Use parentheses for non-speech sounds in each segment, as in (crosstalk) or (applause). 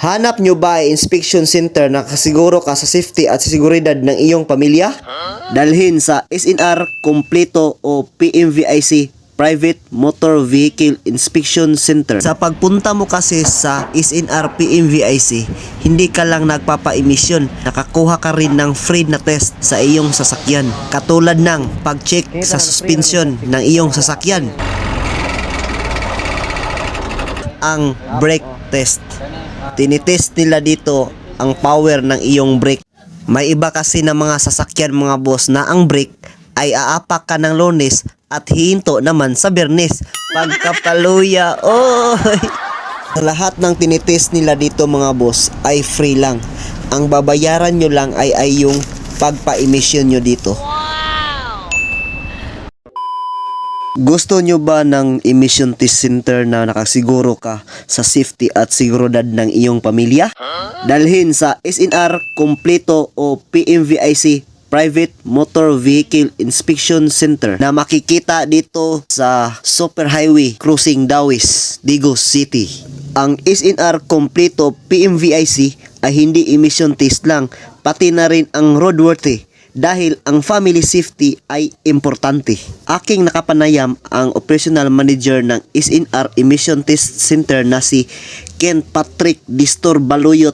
Hanap nyo ba inspection center na kasiguro ka sa safety at sa seguridad ng iyong pamilya? Dalhin sa SNR Kompleto o PMVIC Private Motor Vehicle Inspection Center. Sa pagpunta mo kasi sa SNR PMVIC, hindi ka lang nagpapa-emission, nakakuha ka rin ng free na test sa iyong sasakyan. Katulad ng pag-check sa suspension ng iyong sasakyan. Ang brake test. Tinitest nila dito ang power ng iyong brake. May iba kasi na mga sasakyan mga boss na ang brake ay aapak ka ng lunes at hihinto naman sa bernes. Pagkapaluya, oy! (laughs) Lahat ng tinitest nila dito mga boss ay free lang. Ang babayaran nyo lang ay ay yung pagpa-emission nyo dito. Gusto nyo ba ng emission test center na nakasiguro ka sa safety at seguridad ng iyong pamilya? Dalhin sa SNR Kompleto o PMVIC Private Motor Vehicle Inspection Center na makikita dito sa Superhighway Crossing Dawis, Digos City. Ang SNR Kompleto PMVIC ay hindi emission test lang, pati na rin ang roadworthy dahil ang family safety ay importante. Aking nakapanayam ang operational manager ng SNR Emission Test Center na si Ken Patrick Distor Baluyot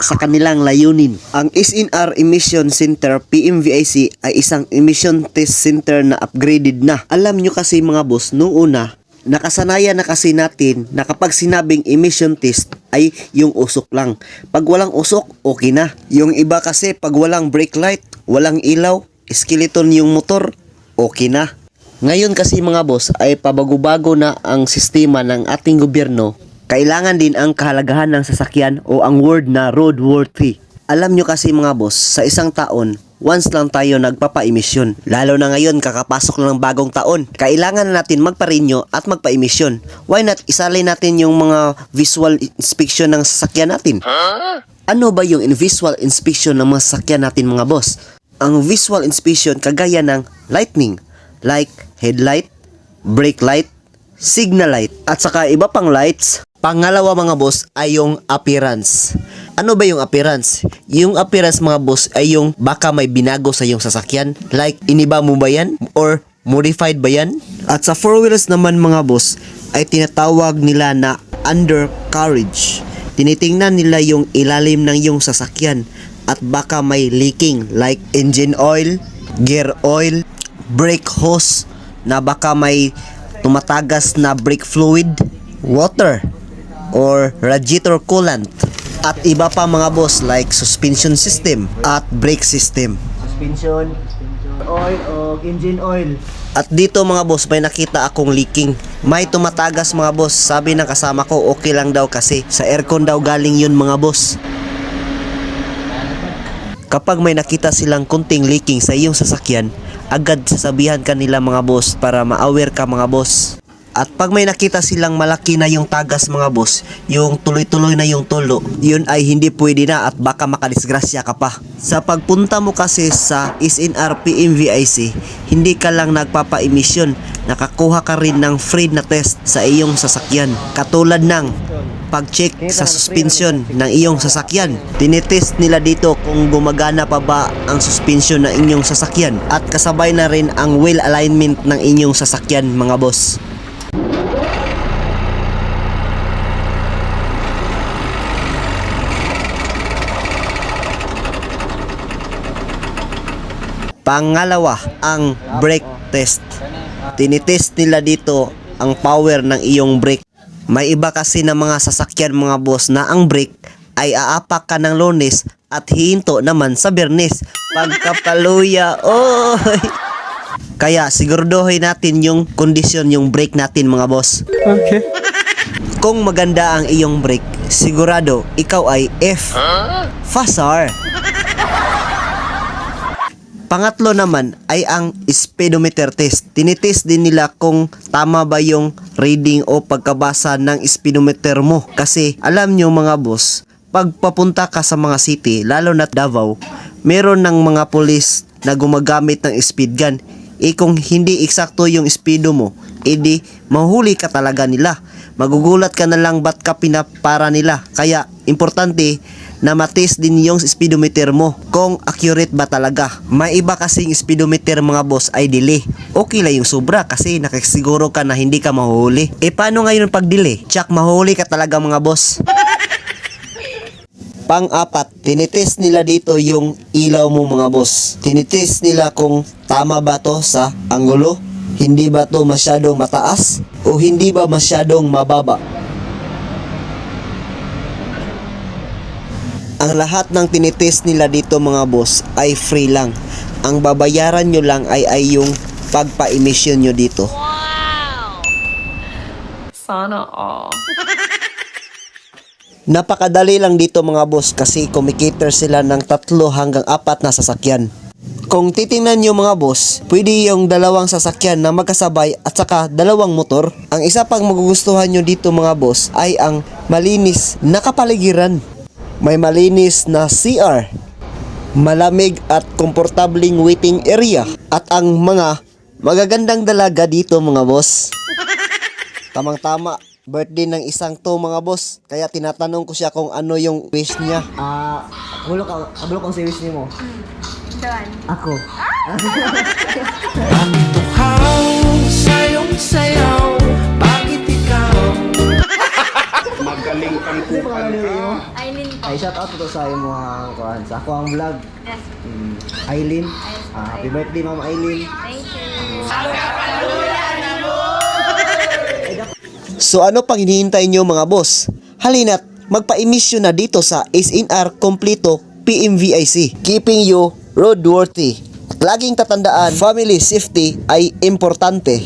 sa kanilang layunin. Ang SNR Emission Center PMVIC ay isang emission test center na upgraded na. Alam nyo kasi mga boss, noong una, nakasanayan na kasi natin na kapag sinabing emission test ay yung usok lang. Pag walang usok, okay na. Yung iba kasi pag walang brake light, walang ilaw, skeleton yung motor, okay na. Ngayon kasi mga boss ay pabago-bago na ang sistema ng ating gobyerno. Kailangan din ang kahalagahan ng sasakyan o ang word na roadworthy. Alam nyo kasi mga boss, sa isang taon, once lang tayo nagpapa-emisyon. Lalo na ngayon, kakapasok lang ng bagong taon. Kailangan na natin magpa-renew at magpa-emisyon. Why not isalay natin yung mga visual inspection ng sasakyan natin? Ano ba yung visual inspection ng mga sasakyan natin mga boss? Ang visual inspection kagaya ng lightning, like headlight, brake light, signal light, at saka iba pang lights. Pangalawa mga boss ay yung appearance. Ano ba yung appearance? Yung appearance mga boss ay yung baka may binago sa yung sasakyan. Like, iniba mo ba yan? Or modified ba yan? At sa four wheels naman mga boss ay tinatawag nila na undercarriage. Tinitingnan nila yung ilalim ng yung sasakyan at baka may leaking like engine oil, gear oil, brake hose na baka may tumatagas na brake fluid, water, or radiator coolant at iba pa mga boss like suspension system at brake system. Suspension, oil o engine oil. At dito mga boss may nakita akong leaking. May tumatagas mga boss. Sabi ng kasama ko okay lang daw kasi sa aircon daw galing yun mga boss. Kapag may nakita silang kunting leaking sa iyong sasakyan, agad sasabihan ka nila mga boss para ma-aware ka mga boss. At pag may nakita silang malaki na yung tagas mga boss, yung tuloy-tuloy na yung tulo, yun ay hindi pwede na at baka makadisgrasya ka pa. Sa pagpunta mo kasi sa SNR PMVIC, hindi ka lang nagpapa-emission, nakakuha ka rin ng free na test sa iyong sasakyan. Katulad ng pag-check sa suspension ng iyong sasakyan. Tinitest nila dito kung gumagana pa ba ang suspension ng inyong sasakyan at kasabay na rin ang wheel alignment ng inyong sasakyan mga boss. Pangalawa, ang brake test. Tinitest nila dito ang power ng iyong brake. May iba kasi na mga sasakyan mga boss na ang brake ay aapak ka ng lunes at hihinto naman sa bernes. Pagkapaluya, oy! Kaya siguraduhin natin yung kondisyon yung brake natin mga boss. Okay. Kung maganda ang iyong brake, sigurado ikaw ay F. Fasar. Pangatlo naman ay ang speedometer test. Tinitest din nila kung tama ba yung reading o pagkabasa ng speedometer mo. Kasi alam nyo mga boss, pag papunta ka sa mga city, lalo na Davao, meron ng mga pulis na gumagamit ng speed gun. Eh kung hindi eksakto yung speedo mo, edi mahuli ka talaga nila. Magugulat ka na lang ba't ka pinapara nila. Kaya, importante na matest din yung speedometer mo kung accurate ba talaga. May iba kasing speedometer mga boss ay delay. Okay lang yung sobra kasi nakasiguro ka na hindi ka mahuhuli. E paano ngayon pag delay? Tsak mahuhuli ka talaga mga boss. (laughs) Pang-apat, tinitest nila dito yung ilaw mo mga boss. Tinitest nila kung tama ba to sa anggulo, hindi ba to masyadong mataas, o hindi ba masyadong mababa. Ang lahat ng tinitest nila dito mga boss ay free lang. Ang babayaran nyo lang ay ay yung pagpa-emission nyo dito. Sana all. (laughs) Napakadali lang dito mga boss kasi kumikater sila ng tatlo hanggang apat na sasakyan. Kung titingnan nyo mga boss, pwede yung dalawang sasakyan na magkasabay at saka dalawang motor. Ang isa pang magugustuhan nyo dito mga boss ay ang malinis na kapaligiran. May malinis na CR, malamig at komportabling waiting area at ang mga magagandang dalaga dito mga boss. (laughs) Tamang-tama, birthday ng isang to mga boss. Kaya tinatanong ko siya kung ano yung wish niya. Ah, uh, ka, kabulok ang si wish niyo mo. Doon. Ako. (laughs) Tuhaw sayong sayaw Magaling kang. Aileen po. Ay, shout out to sa imo ang kuan sa ako ang vlog. Yes. Mm, Aileen. Ah, happy birthday Ma'am Aileen. Thank you. So ano pang hinihintay nyo mga boss? Halina't magpa-emission na dito sa SNR Kompleto PMVIC. Keeping you roadworthy. At laging tatandaan, family safety ay importante.